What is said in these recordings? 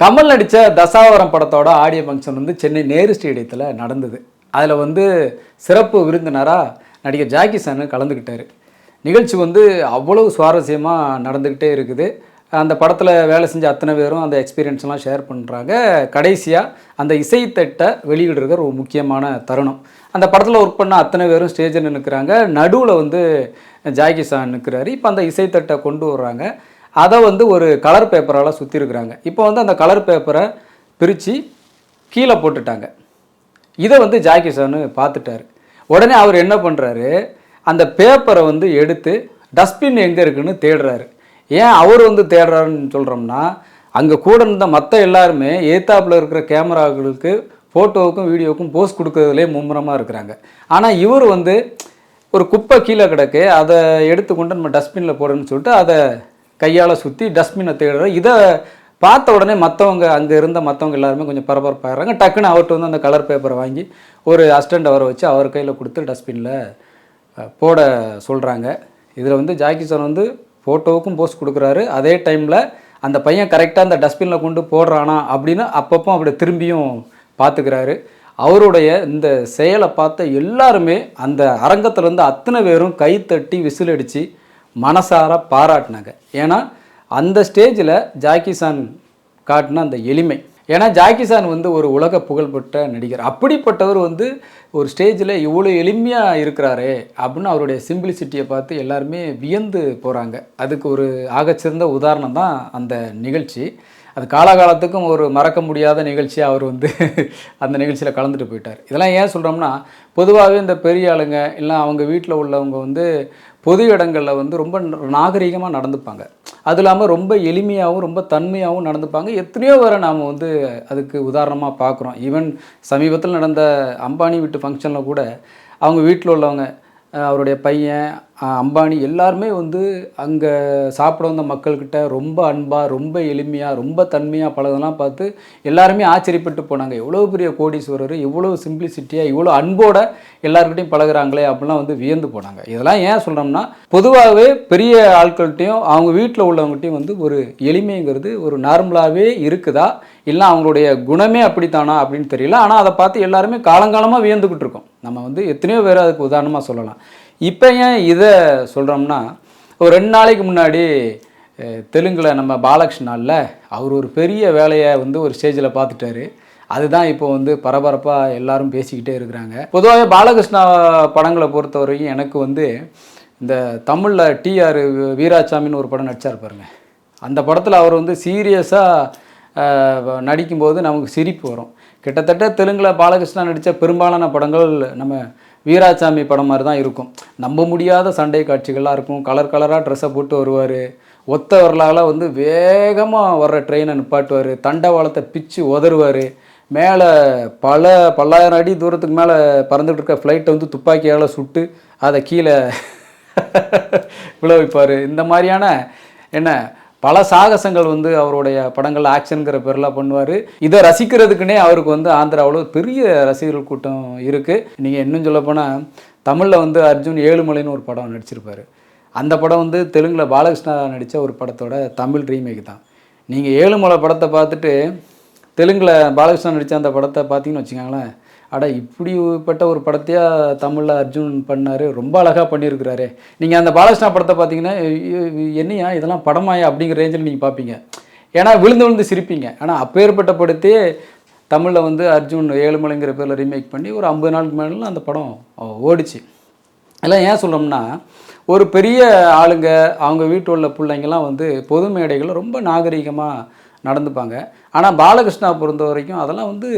கமல் நடித்த தசாவரம் படத்தோட audio function வந்து சென்னை நேரு ஸ்டேடியத்தில் நடந்தது. அதில் வந்து சிறப்பு விருந்தினராக நடிகர் ஜாக்கி சான் கலந்துக்கிட்டார் நிகழ்ச்சி வந்து அவ்வளவு சுவாரஸ்யமாக நடந்துக்கிட்டே இருக்குது. அந்த படத்தில் வேலை செஞ்ச அத்தனை பேரும் அந்த எக்ஸ்பீரியன்ஸ்லாம் ஷேர் பண்ணுறாங்க கடைசியாக அந்த இசைத்தட்டை வெளியிடுறது ஒரு முக்கியமான தருணம். அந்த படத்தில் ஒர்க் பண்ண அத்தனை பேரும் ஸ்டேஜில் நிற்கிறாங்க நடுவில் வந்து ஜாக்கி சான் நிற்கிறாரு இப்போ அந்த இசைத்தட்டை கொண்டு வர்றாங்க. அதை வந்து ஒரு கலர் பேப்பரால் சுற்றிருக்கிறாங்க இப்போ வந்து அந்த கலர் பேப்பரை பிரித்து கீழே போட்டுட்டாங்க. இதை வந்து ஜாக்கி சானு பார்த்துட்டாரு. உடனே அவர் என்ன பண்ணுறாரு அந்த பேப்பரை வந்து எடுத்து டஸ்ட்பின் எங்கே இருக்குன்னு தேடுறாரு. ஏன் அவர் வந்து தேடுறாருன்னு சொல்கிறோம்னா அங்கே கூட இருந்த மற்ற எல்லாருமே ஏத்தாப்பில் இருக்கிற கேமராக்களுக்கு ஃபோட்டோவுக்கும் வீடியோவுக்கும் போஸ்ட் கொடுக்கறதுலே மும்முரமாக இருக்கிறாங்க. ஆனால் இவர் வந்து ஒரு குப்பை கீழே கிடக்கு அதை எடுத்துக்கொண்டு நம்ம டஸ்ட்பினில் போடணும்னு சொல்லிட்டு அதை கையால் சுற்றி டஸ்ட்பினை தேடுறாரு இதை பார்த்த உடனே மற்றவங்க அங்கே இருந்த மற்றவங்க எல்லாருமே கொஞ்சம் பரபரப்பாகிறாங்க டக்குன்னு அவர்கிட்ட வந்து அந்த கலர் பேப்பரை வாங்கி ஒரு அஸ்டண்ட் அவரை வச்சு அவர் கையில் கொடுத்து டஸ்ட்பினில் போட சொல்கிறாங்க இதில் வந்து ஜாக்கி சார் வந்து ஃபோட்டோவுக்கும் போஸ்ட் கொடுக்குறாரு. அதே டைமில் அந்த பையன் கரெக்டாக அந்த டஸ்ட்பினில் கொண்டு போடுறானா அப்படின்னு அப்பப்போ அப்படி திரும்பியும் பார்த்துக்கிறாரு அவருடைய இந்த செயலை பார்த்த எல்லாருமே அந்த அரங்கத்துல இருந்து அத்தனை பேரும் கைத்தட்டி தட்டி விசிலடித்து மனசார பாராட்டினாங்க. ஏன்னா அந்த ஸ்டேஜில் ஜாக்கிசான் காட்டின அந்த எளிமை. ஏன்னா ஜாக்கிசான் வந்து ஒரு உலக புகழ்பெற்ற நடிகர். அப்படிப்பட்டவர் வந்து ஒரு ஸ்டேஜில் இவ்வளோ எளிமையாக இருக்கிறாரே அப்படின்னு அவருடைய சிம்பிளிசிட்டியை பார்த்து எல்லாருமே வியந்து போகிறாங்க அதுக்கு ஒரு ஆகச்சிறந்த உதாரணம் தான் அந்த நிகழ்ச்சி. அது காலகாலத்துக்கும் ஒரு மறக்க முடியாத நிகழ்ச்சியாக அவர் வந்து அந்த நிகழ்ச்சியில் கலந்துட்டு போயிட்டார். இதெல்லாம் ஏன் சொல்கிறோம்னா பொதுவாகவே இந்த பெரிய ஆளுங்க இல்லை அவங்க வீட்டில் உள்ளவங்க வந்து பொது இடங்களில் வந்து ரொம்ப நாகரிகமாக நடந்துப்பாங்க. அது இல்லாமல் ரொம்ப எளிமையாகவும் ரொம்ப தன்மையாகவும் நடந்துப்பாங்க. எத்தனையோ வரை நாம் வந்து அதுக்கு உதாரணமாக பார்க்குறோம் ஈவன் சமீபத்தில் நடந்த அம்பானி வீட்டு ஃபங்க்ஷனில் கூட அவங்க வீட்டில் உள்ளவங்க அவருடைய பையன் அம்பானி எல்லாருமே வந்து அங்கே சாப்பிட வந்த மக்கள்கிட்ட ரொம்ப அன்பாக ரொம்ப எளிமையாக ரொம்ப தன்மையாக பழகலாம் பார்த்து எல்லாருமே ஆச்சரியப்பட்டு போனாங்க. எவ்வளோ பெரிய கோடீஸ்வரர் இவ்வளோ சிம்பிளிசிட்டியாக இவ்வளோ அன்போட எல்லாருக்கிட்டையும் பழகுறாங்களே அப்படிலாம் வந்து வியந்து போனாங்க. இதெல்லாம் ஏன் சொல்கிறோம்னா பொதுவாகவே பெரிய ஆட்கள்கிட்டையும் அவங்க வீட்டில் உள்ளவங்ககிட்டையும் வந்து ஒரு எளிமைங்கிறது ஒரு நார்மலாகவே இருக்குதா? இல்லை அவங்களுடைய குணமே அப்படித்தானா அப்படின்னு தெரியல. ஆனால் அதை பார்த்து எல்லாருமே காலங்காலமாக வியந்துக்கிட்டு இருக்கோம். நம்ம வந்து எத்தனையோ பேர் அதுக்கு உதாரணமாக சொல்லலாம். இப்போ ஏன் இதை சொல்கிறோம்னா ஒரு ரெண்டு நாளைக்கு முன்னாடி தெலுங்கில் நம்ம நம்ம பாலகிருஷ்ணாவில் அவர் ஒரு பெரிய வேலையை வந்து ஒரு ஸ்டேஜில் பார்த்துட்டாரு அதுதான் இப்போ வந்து பரபரப்பாக எல்லாரும் பேசிக்கிட்டே இருக்கிறாங்க. பொதுவாகவே பாலகிருஷ்ணா படங்களை பொறுத்த வரைக்கும் எனக்கு வந்து இந்த தமிழில் டிஆர் வீராசாமின்னு ஒரு படம் நடிச்சார் பாருங்க. அந்த படத்தில் அவர் வந்து சீரியஸாக நடிக்கும்போது நமக்கு சிரிப்பு வரும். கிட்டத்தட்ட தெலுங்கில் பாலகிருஷ்ணா நடித்த பெரும்பாலான படங்கள் நம்ம வீராசாமி படம் மாதிரி தான் இருக்கும். நம்ப முடியாத சண்டை காட்சிகள்லாம் இருக்கும். கலர் கலராக ட்ரெஸ்ஸை போட்டு வருவார். ஒத்த வரலால் வந்து வேகமாக வர்ற ட்ரெயினை நிப்பாட்டுவார். தண்டவாளத்தை பிச்சு உதறுவார். மேலே பல பல்லாயிரம் அடி தூரத்துக்கு மேலே பறந்துகிட்டு இருக்க ஃப்ளைட்டை வந்து துப்பாக்கியால் சுட்டு அதை கீழே விளைவிப்பார். இந்த மாதிரியான என்ன பல சாகசங்கள் வந்து அவருடைய படங்கள் ஆக்ஷனுங்கிற பேர்லாம் பண்ணுவார். இதை ரசிக்கிறதுக்குனே அவருக்கு வந்து ஆந்திராவில் பெரிய ரசிகர்கள் கூட்டம் இருக்குது நீங்கள் இன்னும் சொல்லப்போனால் தமிழில் வந்து அர்ஜுன் ஏழுமலைன்னு ஒரு படம் நடிச்சிருப்பார். அந்த படம் வந்து தெலுங்கில் பாலகிருஷ்ணா நடித்த ஒரு படத்தோட தமிழ் ரீமேக் தான். நீங்கள் ஏழுமலை படத்தை பார்த்துட்டு தெலுங்கில் பாலகிருஷ்ணா நடித்த அந்த படத்தை பார்த்தீங்கன்னு வச்சுக்கோங்களேன் அட இப்படிப்பட்ட ஒரு படத்தையா தமிழில் அர்ஜுன் பண்ணார். ரொம்ப அழகாக பண்ணியிருக்கிறாரு. நீங்கள் அந்த பாலகிருஷ்ணா படத்தை பார்த்தீங்கன்னா என்னையா? இதெல்லாம் படமாயா? அப்படிங்கிற ரேஞ்சில் நீங்கள் பார்ப்பீங்க. ஏன்னா விழுந்து விழுந்து சிரிப்பீங்க. ஆனால் அப்பேற்பட்ட படத்தையே தமிழில் வந்து அர்ஜுன் ஏழுமலைங்கிற பேரில் ரீமேக் பண்ணி ஒரு ஐம்பது நாளுக்கு மேலே அந்த படம் ஓடிச்சு. எல்லாம் ஏன் சொல்கிறோம்னா ஒரு பெரிய ஆளுங்க அவங்க வீட்டு உள்ள பிள்ளைங்கள்லாம் வந்து பொது மேடைகளில் ரொம்ப நாகரிகமாக நடந்துப்பாங்க. ஆனால் பாலகிருஷ்ணா பொறுத்த வரைக்கும் அதெல்லாம் வந்து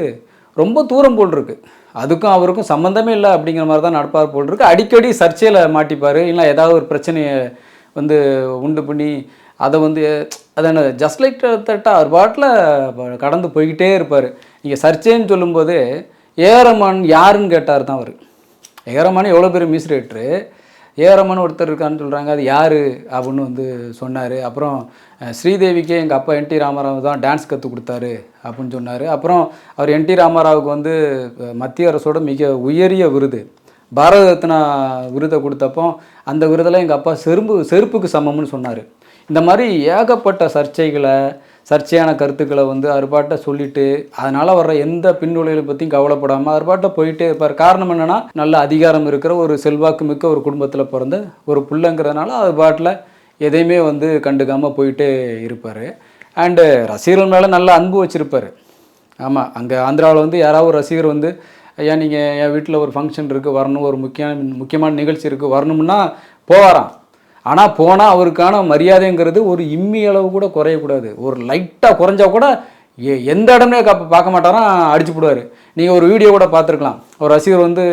ரொம்ப தூரம் போல் இருக்கு அதுக்கும் அவருக்கும் சம்மந்தமே இல்லை அப்படிங்கிற மாதிரி தான் நடப்பார் போல் இருக்கு அடிக்கடி சர்ச்சையில் மாட்டிப்பார். இல்லை ஏதாவது ஒரு பிரச்சனையை வந்து உண்டு பண்ணி அதை வந்து அதை என்ன ஜஸ்ட் லைக் தட்டா அவர் பாட்டில் கடந்து போய்கிட்டே இருப்பார். நீங்கள் சர்ச்சைன்னு சொல்லும்போது ஏரமான் யாருன்னு கேட்டார் தான் அவர். ஏரமான் எவ்வளோ பெரிய மியூசிக் ஏரமான் ஒருத்தர் இருக்கான்னு சொல்கிறாங்க அது யார் அப்படின்னு வந்து சொன்னார். அப்புறம் ஸ்ரீதேவிக்கே எங்கள் அப்பா என்டி ராமராவ் தான் டான்ஸ் கற்றுக் கொடுத்தாரு அப்படின்னு சொன்னார். அப்புறம் அவர் என்டி ராமராவுக்கு வந்து மத்திய அரசோட மிக உயரிய விருது. பாரத ரத்னா விருதை கொடுத்தப்போ அந்த விருதெல்லாம் எங்கள் அப்பா செரும்பு செருப்புக்கு சமம்னு சொன்னார். இந்த மாதிரி ஏகப்பட்ட சர்ச்சைகளை சர்ச்சையான கருத்துக்களை வந்து அறுபாட்ட சொல்லிட்டு அதனால் வர்ற எந்த பின்விளைவுகளை பற்றியும் கவலைப்படாமல் அறுபாட்ட போயிட்டே இருப்பார். காரணம் என்னென்னா நல்ல அதிகாரம் இருக்கிற ஒரு செல்வாக்கு மிக்க ஒரு குடும்பத்தில் பிறந்த ஒரு பிள்ளைங்கிறதுனால அது பாட்டில் எதையுமே வந்து கண்டுக்காமல் போயிட்டே இருப்பார். அண்டு ரசிகர்கள் மேலே நல்ல அன்பு வச்சுருப்பார். ஆமாம் அங்கே ஆந்திராவில் வந்து யாராவது ரசிகர் வந்து ஐயா நீங்கள் என் வீட்டில் ஒரு ஃபங்க்ஷன் இருக்குது வரணும் ஒரு முக்கியமான முக்கியமான நிகழ்ச்சி இருக்குது வரணும்னா போவாராம். ஆனால் போனால் அவருக்கான மரியாதைங்கிறது ஒரு இம்மி அளவு கூட குறையக்கூடாது. ஒரு லைட்டாக குறைஞ்சா கூட எ- எந்த இடமே கப்ப பார்க்க மாட்டாரா அடிச்சு போடுவார். நீங்கள் ஒரு வீடியோ கூட பார்த்துருக்கலாம். ஒரு ரசிகர் வந்து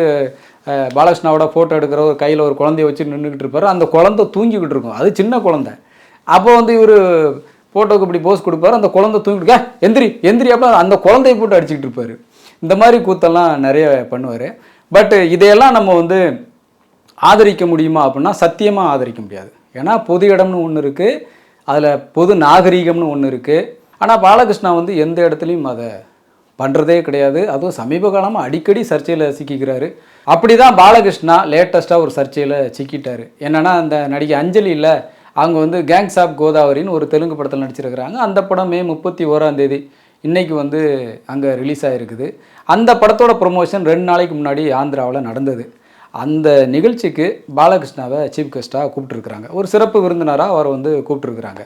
பாலகிருஷ்ணாவோட ஃபோட்டோ எடுக்கிற ஒரு கையில் ஒரு குழந்தைய வச்சு நின்றுக்கிட்டு இருப்பார். அந்த குழந்தை தூங்கிக்கிட்டு இருக்கும். அது சின்ன குழந்தை. அப்போ வந்து இவர் ஃபோட்டோக்கு இப்படி போஸ் கொடுப்பாரு. அந்த குழந்தை தூங்கிட்டு எந்திரி எந்திரி அப்போ அந்த குழந்தைய போட்டு அடிச்சுக்கிட்டு இருப்பார். இந்த மாதிரி கூத்தெல்லாம் நிறைய பண்ணுவார். பட் இதையெல்லாம் நம்ம வந்து ஆதரிக்க முடியுமா அப்படின்னா சத்தியமாக ஆதரிக்க முடியாது. ஏன்னா பொது இடம்னு ஒன்று இருக்குது அதில் பொது நாகரீகம்னு ஒன்று இருக்குது ஆனால் பாலகிருஷ்ணா வந்து எந்த இடத்துலையும் அதை பண்ணுறதே கிடையாது. அதுவும் சமீப காலமாக அடிக்கடி சர்ச்சையில் சிக்கிக்கிறாரு. அப்படி தான் பாலகிருஷ்ணா லேட்டஸ்ட்டாக ஒரு சர்ச்சையில் சிக்கிட்டார். என்னென்னா அந்த நடிகை அஞ்சலியில் அவங்க வந்து கேங்ஸ் ஆஃப் கோதாவரின்னு ஒரு தெலுங்கு படத்தில் நடிச்சிருக்கிறாங்க. அந்த படம் மே முப்பத்தி ஓராம் தேதி இன்னைக்கு வந்து அங்கே ரிலீஸ் ஆகிருக்குது அந்த படத்தோட ப்ரொமோஷன் ரெண்டு நாளைக்கு முன்னாடி ஆந்திராவில் நடந்தது. அந்த நிகழ்ச்சிக்கு பாலகிருஷ்ணாவை சீஃப் கெஸ்ட்டாக கூப்பிட்டுருக்குறாங்க. ஒரு சிறப்பு விருந்தினராக அவரை வந்து கூப்பிட்டுருக்குறாங்க.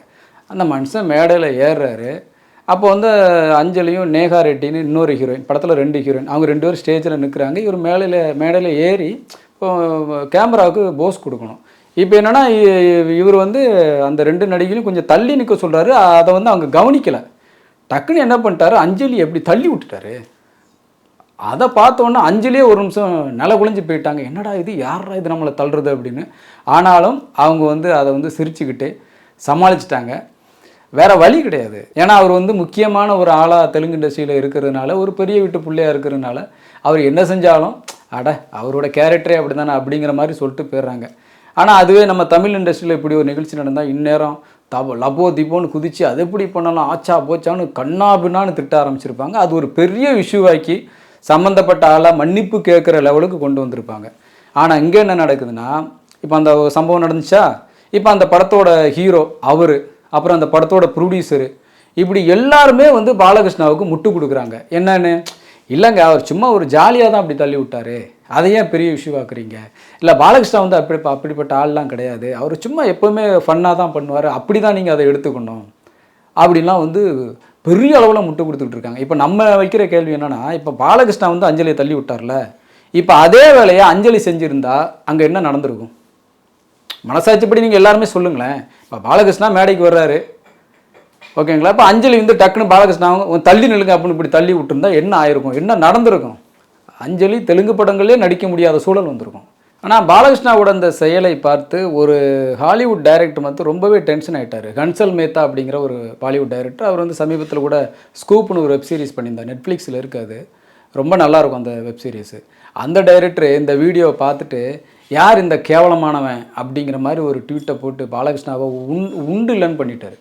அந்த மனுஷன் மேடையில் ஏறுறாரு. அப்போ வந்து அஞ்சலியும் நேகா ரெட்டின்னு இன்னொரு ஹீரோயின் படத்தில் ரெண்டு ஹீரோயின் அவங்க ரெண்டு பேரும் ஸ்டேஜில் நிற்கிறாங்க இவர் மேடையில் மேடையில் ஏறி இப்போ கேமராவுக்கு போஸ் கொடுக்கணும். இப்போ என்னென்னா இவர் வந்து அந்த ரெண்டு நடிகையும் கொஞ்சம் தள்ளி நிற்க சொல்கிறாரு அதை வந்து அவங்க கவனிக்கலை. டக்குன்னு என்ன பண்ணிட்டாரு? அஞ்சலி எப்படி தள்ளி விட்டுட்டாரு? அதை பார்த்தோன்னே அஞ்சுலேயே ஒரு நிமிஷம் நில குளிஞ்சு போயிட்டாங்க. என்னடா இது? யாரா இது நம்மளை தள்ளுறது அப்படின்னு. ஆனாலும் அவங்க வந்து அதை வந்து சிரிச்சுக்கிட்டு சமாளிச்சிட்டாங்க. வேற வழி கிடையாது. ஏன்னா அவர் வந்து முக்கியமான ஒரு ஆளாக தெலுங்கு இண்டஸ்ட்ரியில் இருக்கிறதுனால ஒரு பெரிய வீட்டு பிள்ளையா இருக்கிறதுனால அவர் என்ன செஞ்சாலும் அட அவரோட கேரக்டரே அப்படி தானே அப்படிங்கிற மாதிரி சொல்லிட்டு போயிடுறாங்க. ஆனால் அதுவே நம்ம தமிழ் இண்டஸ்ட்ரியில் இப்படி ஒரு நிகழ்ச்சி நடந்தால் இந்நேரம் தபோ லபோ திபோன்னு குதித்து அது எப்படி பண்ணலாம்? ஆச்சா போச்சான்னு கண்ணா பின்னான்னு திட்ட ஆரம்பிச்சிருப்பாங்க. அது ஒரு பெரிய இஷ்யூவாக்கி சம்மந்தப்பட்ட ஆளாக மன்னிப்பு கேட்குற லெவலுக்கு கொண்டு வந்திருப்பாங்க. ஆனால் இங்கே என்ன நடக்குதுன்னா இப்போ அந்த சம்பவம் நடந்துச்சா? இப்போ அந்த படத்தோட ஹீரோ அவர் அப்புறம் அந்த படத்தோட ப்ரொடியூசரு இப்படி எல்லாருமே வந்து பாலகிருஷ்ணாவுக்கு முட்டு கொடுக்குறாங்க. என்னன்னு? இல்லைங்க அவர் சும்மா ஒரு ஜாலியாக தான் அப்படி தள்ளி விட்டாரு. அதை ஏன் பெரிய விஷயமாக்குறீங்க இல்லை பாலகிருஷ்ணா வந்து அப்படி அப்படிப்பட்ட ஆள்லாம் கிடையாது. அவர் சும்மா எப்போவுமே ஃபன்னாக தான் பண்ணுவார். அப்படி தான் நீங்கள் அதை எடுத்துக்கணும். அப்படிலாம் வந்து பெரிய அளவில் முட்டை கொடுத்துட்டு இருக்காங்க. இப்போ நம்ம வைக்கிற கேள்வி என்னென்னா இப்போ பாலகிருஷ்ணா வந்து அஞ்சலியை தள்ளி விட்டார்ல. இப்போ அதே வேலையை அஞ்சலி செஞ்சுருந்தா அங்கே என்ன நடந்திருக்கும்? மனசாட்சிப்படி நீங்கள் எல்லாருமே சொல்லுங்களேன். இப்போ பாலகிருஷ்ணா மேடைக்கு வர்றாரு. ஓகேங்களா? இப்போ அஞ்சலி வந்து டக்குன்னு பாலகிருஷ்ணா தள்ளி நில்லுங்க அப்படின்னு இப்படி தள்ளி விட்டுருந்தா என்ன ஆயிருக்கும்? என்ன நடந்திருக்கும்? அஞ்சலி தெலுங்கு படங்களே நடிக்க முடியாத சூழல் வந்திருக்கும். ஆனால் பாலகிருஷ்ணாவோட அந்த செயலை பார்த்து ஒரு ஹாலிவுட் டைரக்டர் வந்து ரொம்பவே டென்ஷன் ஆகிட்டார் ஹன்சல் மேத்தா அப்படிங்கிற ஒரு பாலிவுட் டைரக்டர். அவர் வந்து சமீபத்தில் கூட ஸ்கூப்னு ஒரு வெப் சீரிஸ் பண்ணியிருந்தார். நெட்ஃப்ளிக்ஸில் இருக்காது. ரொம்ப நல்லாயிருக்கும் அந்த வெப் சீரிஸு அந்த டைரக்டர் இந்த வீடியோவை பார்த்துட்டு யார் இந்த கேவலமானவன்? அப்படிங்கிற மாதிரி ஒரு ட்வீட்டை போட்டு பாலகிருஷ்ணாவை உண் உண்டு இல்லைன்னு பண்ணிட்டார்.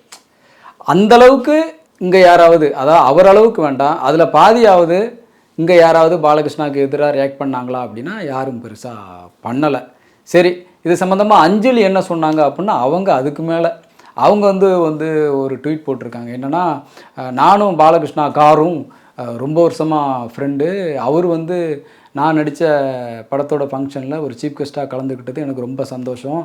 அந்த அளவுக்கு இங்கே யாராவது அதாவது அவரளவுக்கு வேண்டாம். அதில் பாதியாவது இங்கே யாராவது பாலகிருஷ்ணாவுக்கு எதிராக ரியாக்ட் பண்ணாங்களா அப்படின்னா யாரும் பெருசாக பண்ணலை. சரி இது சம்மந்தமாக அஞ்சலி என்ன சொன்னாங்க அப்படின்னா அவங்க அதுக்கு மேலே. அவங்க வந்து வந்து ஒரு ட்வீட் போட்டிருக்காங்க. என்னென்னா நானும் பாலகிருஷ்ணா காரும் ரொம்ப வருஷமாக ஃப்ரெண்டு அவர் வந்து நான் நடித்த படத்தோட ஃபங்க்ஷனில் ஒரு சீஃப் கெஸ்ட்டாக கலந்துக்கிட்டது எனக்கு ரொம்ப சந்தோஷம்.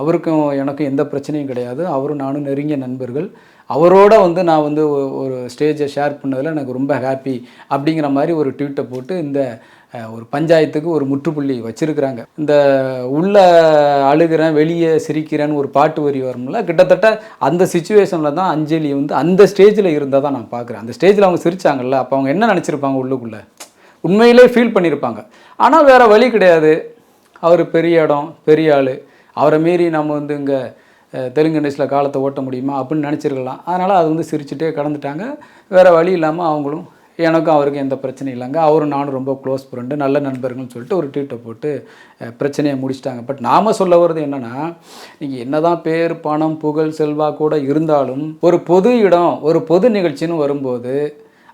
அவருக்கும் எனக்கும் எந்த பிரச்சனையும் கிடையாது. அவரும் நானும் நெருங்கிய நண்பர்கள். அவரோட வந்து நான் வந்து ஒரு ஸ்டேஜை ஷேர் பண்ணதில் எனக்கு ரொம்ப ஹாப்பி அப்படிங்கிற மாதிரி ஒரு ட்வீட்டை போட்டு இந்த ஒரு பஞ்சாயத்துக்கு ஒரு முற்றுப்புள்ளி வச்சுருக்கிறாங்க. இந்த உள்ள அழுகிறேன் வெளியே சிரிக்கிறேன்னு ஒரு பாட்டு வரி வரும்ல கிட்டத்தட்ட அந்த சுச்சுவேஷனில் தான் அஞ்சலி வந்து அந்த ஸ்டேஜில் இருந்தால் தான் நான் பார்க்குறேன். அந்த ஸ்டேஜில் அவங்க சிரிச்சாங்கல்ல அப்போ அவங்க என்ன நினச்சிருப்பாங்க உள்ளுக்குள்ளே? உண்மையிலே ஃபீல் பண்ணியிருப்பாங்க ஆனால் வேறு வழி கிடையாது. அவர் பெரிய இடம் பெரிய ஆள். அவரை மீறி நம்ம வந்து இங்கே தெலுங்கு இண்டஸ்ட்ரியில் காலத்தை ஓட்ட முடியுமா அப்படின்னு நினச்சிருக்கலாம். அதனால் அது வந்து சிரிச்சுட்டே கடந்துட்டாங்க. வேறு வழி இல்லாமல் அவங்களும் எனக்கும் அவருக்கும் எந்த பிரச்சனையும் இல்லைங்க. அவரும் நானும் ரொம்ப க்ளோஸ் ஃப்ரெண்டு நல்ல நண்பர்கள்னு சொல்லிட்டு ஒரு ட்வீட்டை போட்டு பிரச்சனையை முடிச்சிட்டாங்க. பட் நாம் சொல்ல வர்றது என்னென்னா நீங்கள் என்னதான் பேர் பணம் புகழ் செல்வா கூட இருந்தாலும் ஒரு பொது இடம் ஒரு பொது நிகழ்ச்சின்னு வரும்போது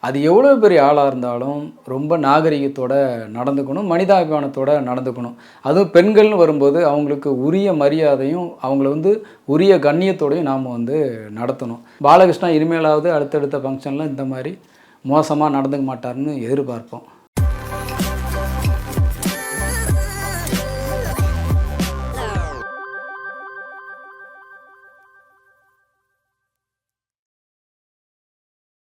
அது எவ்வளோ பெரிய ஆளாக இருந்தாலும் ரொம்ப நாகரிகத்தோட நடந்துக்கணும் மனிதாபிமானத்தோட நடந்துக்கணும். அதுவும் பெண்கள்னு வரும்போது அவங்களுக்கு உரிய மரியாதையும் அவங்கள வந்து உரிய கண்ணியத்தோடையும் நாம் வந்து நடத்தணும். பாலகிருஷ்ணா இனிமேலாவது அடுத்தடுத்த ஃபங்க்ஷனில் இந்த மாதிரி மோசமாக நடந்துக்க மாட்டாருன்னு எதிர்பார்ப்போம்.